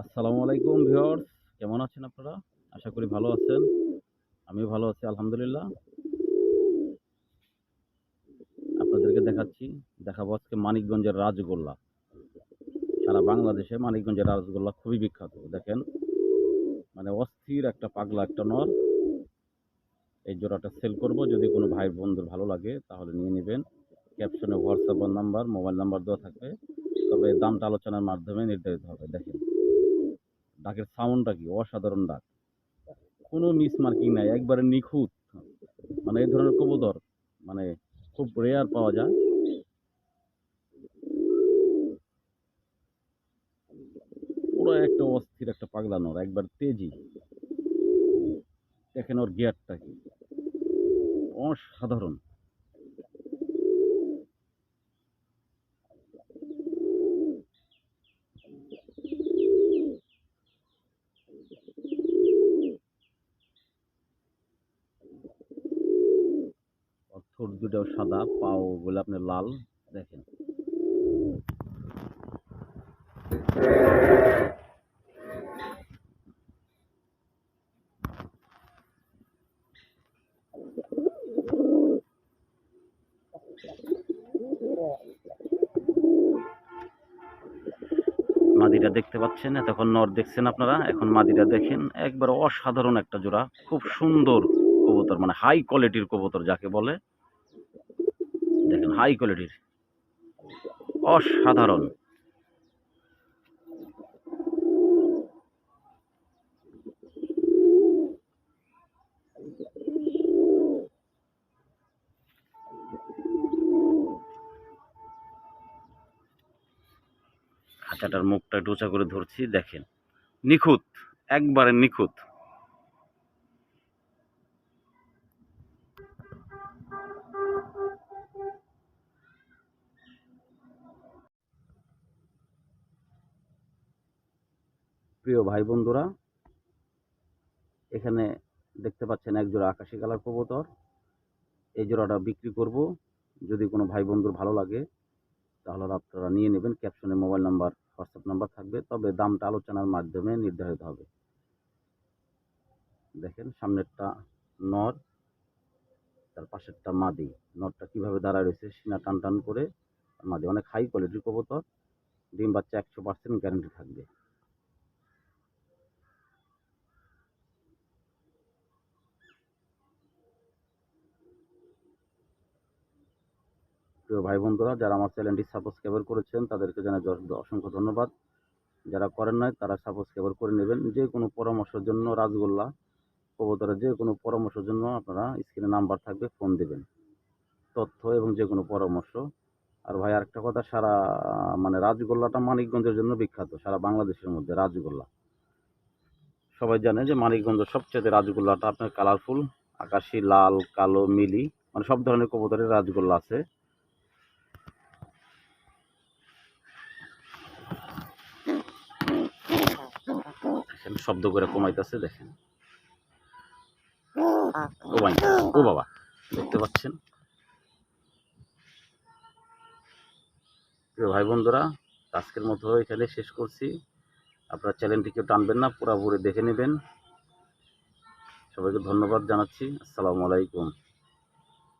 আসসালামু আলাইকুম ভিউয়ার্স, কেমন আছেন আপনারা? আশা করি ভালো আছেন। আমিও ভালো আছি, আলহামদুলিল্লাহ। আপনাদেরকে দেখাচ্ছি, দেখাবো আজকে মানিকগঞ্জের রাজগোল্লা। সারা বাংলাদেশে মানিকগঞ্জের রাজগোল্লা খুবই বিখ্যাত, দেখেন। মানে অস্থির একটা পাগলা একটা নর। এই জোড়াটা সেল করব, যদি কোনো ভাই বন্ধুর ভালো লাগে, তাহলে নিয়ে নেবেন। ক্যাপশনে হোয়াটসঅ্যাপ নাম্বার, মোবাইল নাম্বার দেওয়া থাকবে। তবে দামটা আলোচনার মাধ্যমে নির্ধারিত হবে, দেখেন। ডাকের সাউন্ডটা কি? অসাধারণ ডাক। কোনো মিস মার্কিং নাই একবারে নিখুঁত। মানে এই ধরনের কবুতর মানে খুব রেয়ার পাওয়া যায়। পুরো একটা অস্থির একটা পাগলা নর একবার তেজি। দেখেন ওর গিয়ারটা কি। অসাধারণ। ঠোঁট দুটাও সাদা, পাও গুলো আপনার লাল, দেখেন। মাদিটা দেখতে পাচ্ছেন, এতক্ষণ নর দেখছেন আপনারা, এখন মাদিটা দেখেন, একবার অসাধারণ একটা জোড়া, খুব সুন্দর কবুতর মানে হাই কোয়ালিটির কবুতর যাকে বলে। দেখেন হাই কোয়ালিটির অসাধারণ। খাঁচাটার মুখটা উঁচা করে ধরছি দেখেন। নিখুঁত একবারে নিখুঁত। প্রিয় ভাই বন্ধুরা এখানে দেখতে পাচ্ছেন এক জোড়া আকাশি কালার কবুতর। এই জোড়াটা বিক্রি করব। যদি কোনো ভাই বন্ধুর ভালো লাগে, তাহলে আপনারা নিয়ে নেবেন। ক্যাপশনে মোবাইল নাম্বার, হোয়াটসঅ্যাপ নাম্বার থাকবে। তবে দামটা আলোচনার মাধ্যমে নির্ধারিত হবে। দেখেন, সামনেরটা নর, তার পাশেরটা মাদি। নরটা কীভাবে দাঁড়ায় রয়েছে, সিনা টান টান করে। মাদি অনেক হাই কোয়ালিটির কবুতর। ডিম বাচ্চা একশো পার্সেন্ট গ্যারেন্টি থাকবে। প্রিয় ভাই বন্ধুরা যারা আমার চ্যানেলটি সাবস্ক্রাইবার করেছেন, তাদেরকে জানাই অসংখ্য ধন্যবাদ। যারা করেন নাই, তারা সাবস্ক্রাইবার করে নেবেন। যে কোনো পরামর্শের জন্য রাজগোল্লা কবুতরের যে কোনো পরামর্শের জন্য আপনারা স্ক্রিনে নাম্বার থাকবে ফোন দেবেন। তথ্য এবং যে কোনো পরামর্শ। আর ভাই, আরেকটা কথা, সারা মানে রাজগোল্লাটা মানিকগঞ্জের জন্য বিখ্যাত, সারা বাংলাদেশের মধ্যে রাজগোল্লা। সবাই জানে যে মানিকগঞ্জ সবচেয়ে রাজগোল্লাটা আপনার কালারফুল আকাশি, লাল, কালো, মিলি মানে সব ধরনের কবুতরের রাজগোল্লা আছে। দেখেন শব্দ করে কমাইতেছে দেখেন। ও ভাই ও বাবা দেখতে পাচ্ছেন? প্রিয় ভাই বন্ধুরা আজকের মতো এখানে শেষ করছি। আপনার চ্যানেলটি কেউ টানবেন না পুরোপুরি দেখে নেবেন। সবাইকে ধন্যবাদ জানাচ্ছি। আসসালামু আলাইকুম।